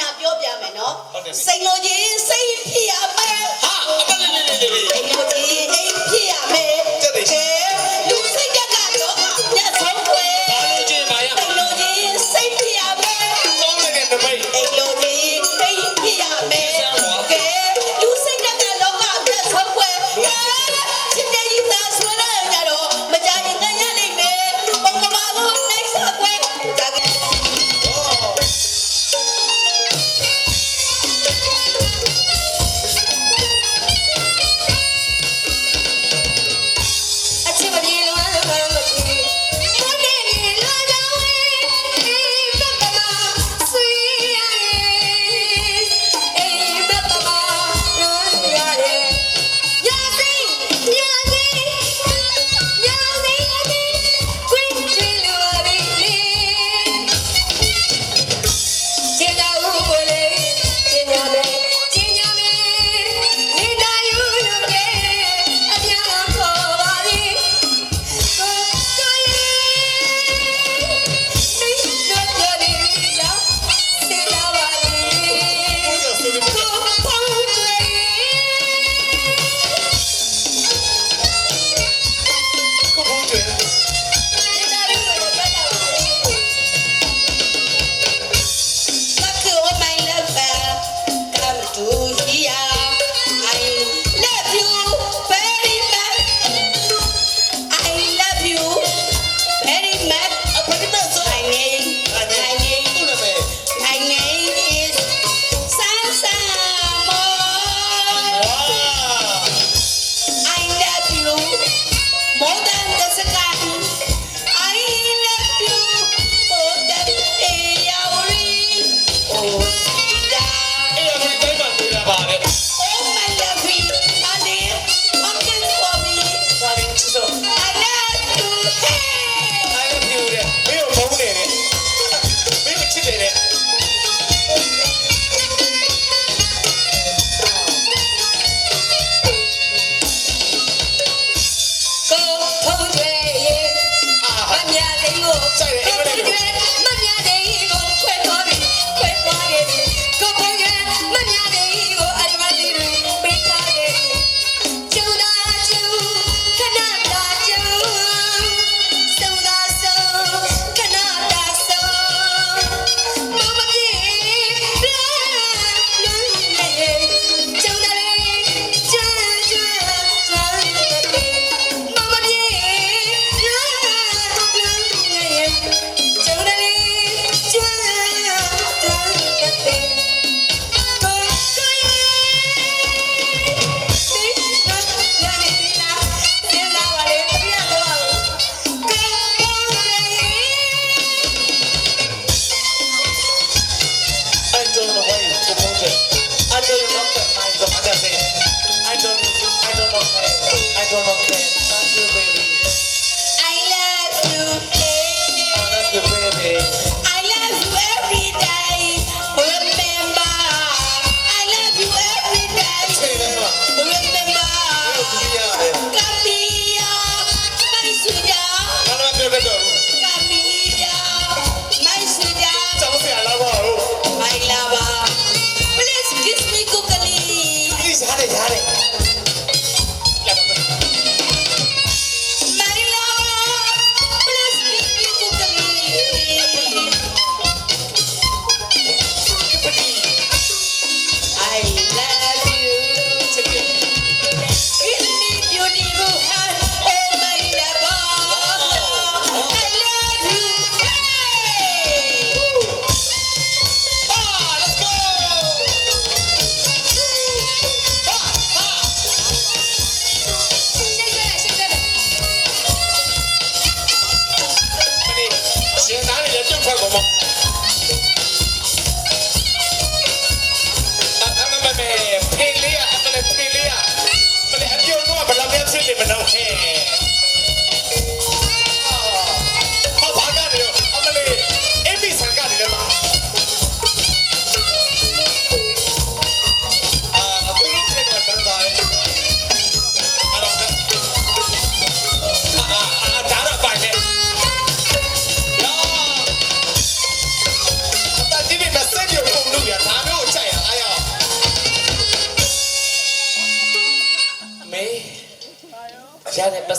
နာပြောပြမယ်နော်စိတ်လိုချင်စိတ်ဖြစ်ရ の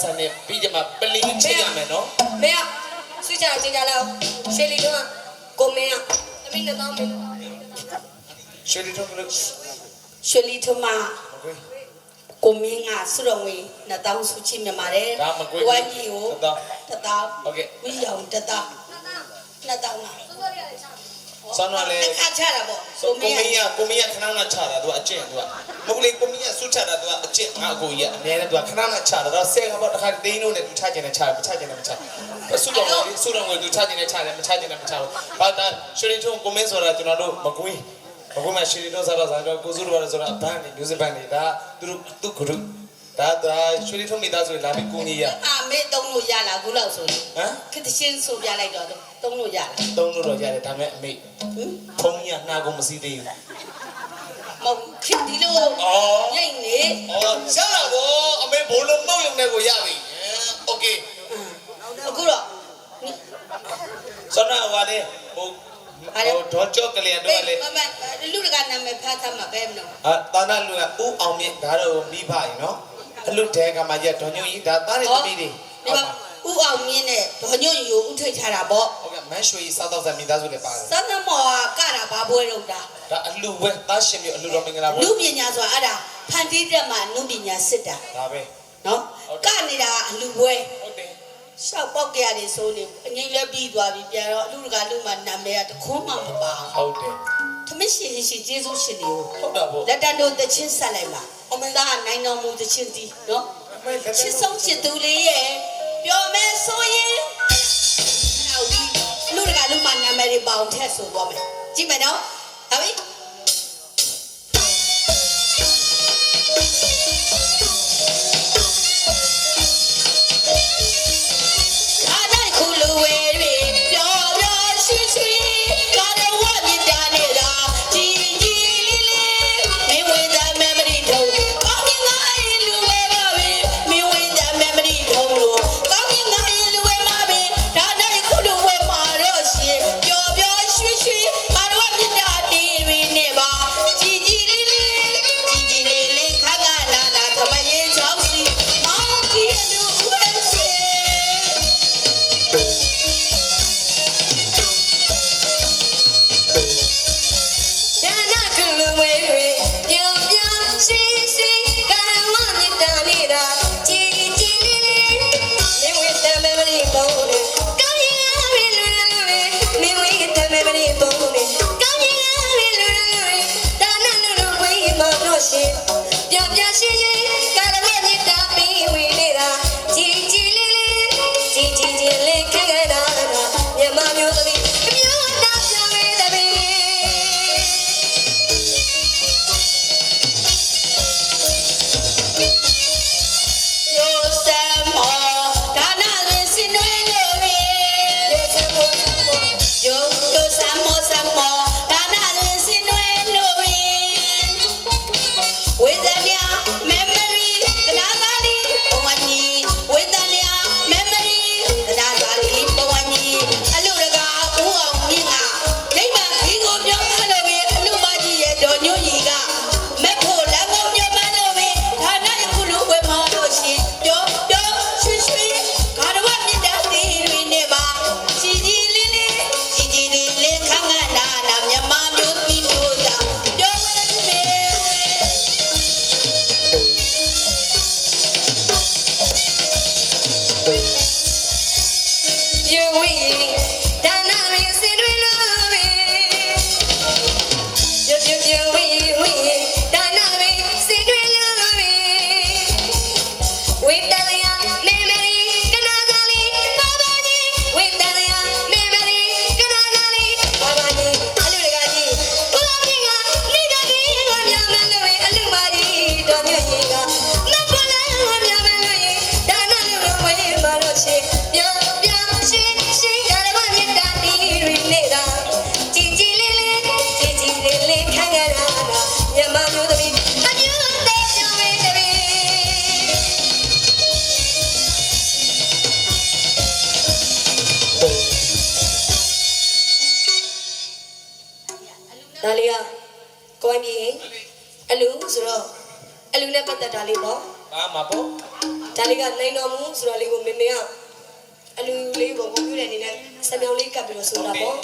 ဆန်နဲ့ပြီးကြမှာပလင်းချိတ်ရမယ်နော်မင်းကဆွေးကြကြကြလောက်ရှယ်လီတော့ကိုမင်းကသမီးနှစ်သောင်းမင်းရွှေလီထုံးကလေးရွှေလီထမမကွေးကိုမင်းကစုတော်ငွေ2000စုချီမြတ်ပါတယ်ဒါမကွေးဝမ်းကြီးကိုတစ်သောင်းတစ်သောင်းဟုတ်ကဲ့ဝီရောင်တစ်သောင်းနှစ်သောင်းလားဆောင်းရလေတစ်ခါချတာပေါ့ဆိုကိုမင်းကကိုမင်းကခဏခဏချတာသူကအကျင့်သူက မဟုတ်လေကိုမင်းကဆွချတာသူကအကျင့်ငါအကိုကြီးကအများနဲ့သူကခဏခဏချတာတော့ဆဲကပေါ့တစ်ခါသိန်းလို့နဲ့သူချကျင်တယ်ချတယ်မချကျင်တယ်မချဆုတော်ငွေဆုတော်ငွေသူချကျင်တယ်ချတယ်မချကျင်တယ်မချဘူးဘာသာရွှေလီထုံးကိုမင်းဆိုတာကျွန်တော်တို့မကွေးမကွေးမှာရွှေလီထုံးစားတော့စားတော့ကိုစုတော်ဆိုတာဘန်းနေမျိုးစပန်းနေဒါသူတို့သူကရုဒါဒါရွှေလီထုံးမိသားစုလာပြီးကိုကြီးရအာမေတုံးလို့ရလားခုလောက်ဆိုရင်ဟမ်ခတချင်းဆိုပြလိုက်တော့တုံးလို့ရလားသုံးလို့တော့ရတယ်ဒါပေမဲ့အမေဟင်ဖုံးကြီးကနှာကုန်မစည်းသေးဘူး မဟုတ်ခင်ဒီလို အော် ညိတ်နေ အော်ရတာဗောအမေဘိုးလုံးမောက်ရုံနဲ့ကိုရပြီโอเค အခုတော့ ဆောနာဝါလေဟိုဟိုဒေါ်ကြော့ကလေးတော့လေ မမလူတကနာမည်ဖတ်သမှာပဲမလို့ အာတာနာလူကဦးအောင်မြင့်ဒါတော့မိဖရင်နော်အလူတဲကမှရဒေါ်ညွန့်ကြီးဒါသားရဲ့သမီးတွေ ဒီမှာဥအောင်မြင့်နဲ့ဒေါ်ညွန့်ယူဥထိတ်ထားတာပေါ့ ဟုတ်ကဲ့ မန်းရွှေကြီးစားတော့စားမိသားစုလည်းပါတယ်စသမောကကတာဘာပွဲတော့တာဒါအလူပဲသားရှင်မျိုးအလူတော်မင်္ဂလာပွဲလူပညာဆိုတာအဲ့ဒါဖန်တီးတဲ့မှာလူပညာစစ်တာဒါပဲနော်ကနေတာအလူပွဲဟုတ်တယ်ရှောက်ပေါက်ကြရတယ်ဆိုနေအငိမ့်လည်းပြီးသွားပြီပြန်တော့အလူတကလူမှနာမည်ကတခွန်းမှမပါဟုတ်တယ်သမစ်ရှင်ရှင်ကျေးဇူးရှင်တွေကိုဟုတ်တာဗောလက်တန်တို့တချင်းဆက်လိုက်ပါအမသားကနိုင်တော်မူတချင်းစီနော်အမေလက်ချစ်ဆုံးချစ်သူလေးရဲ့ပြောမယ်ဆိုရင်အဲ့ဒီ လူတကလူမှနာမည်တွေပေါအောင်ထက်ဆိုတော့မယ်ကြည့်မယ်နော်ဟာပြီ ဒါလေးကကိုင်းကြီးအလူဆိုတော့အလူနဲ့ပတ်သက်တာလေးပေါ့ဘာမှာပေါ့ဒဒါလေးကနိုင်တော်မူဆိုတာလေးကိုမေမေကအလူလေးကိုကွန်ပျူတာအနေနဲ့စံပြောင်းလေးကပ်ပြီးတော့ဆိုတာပေါ့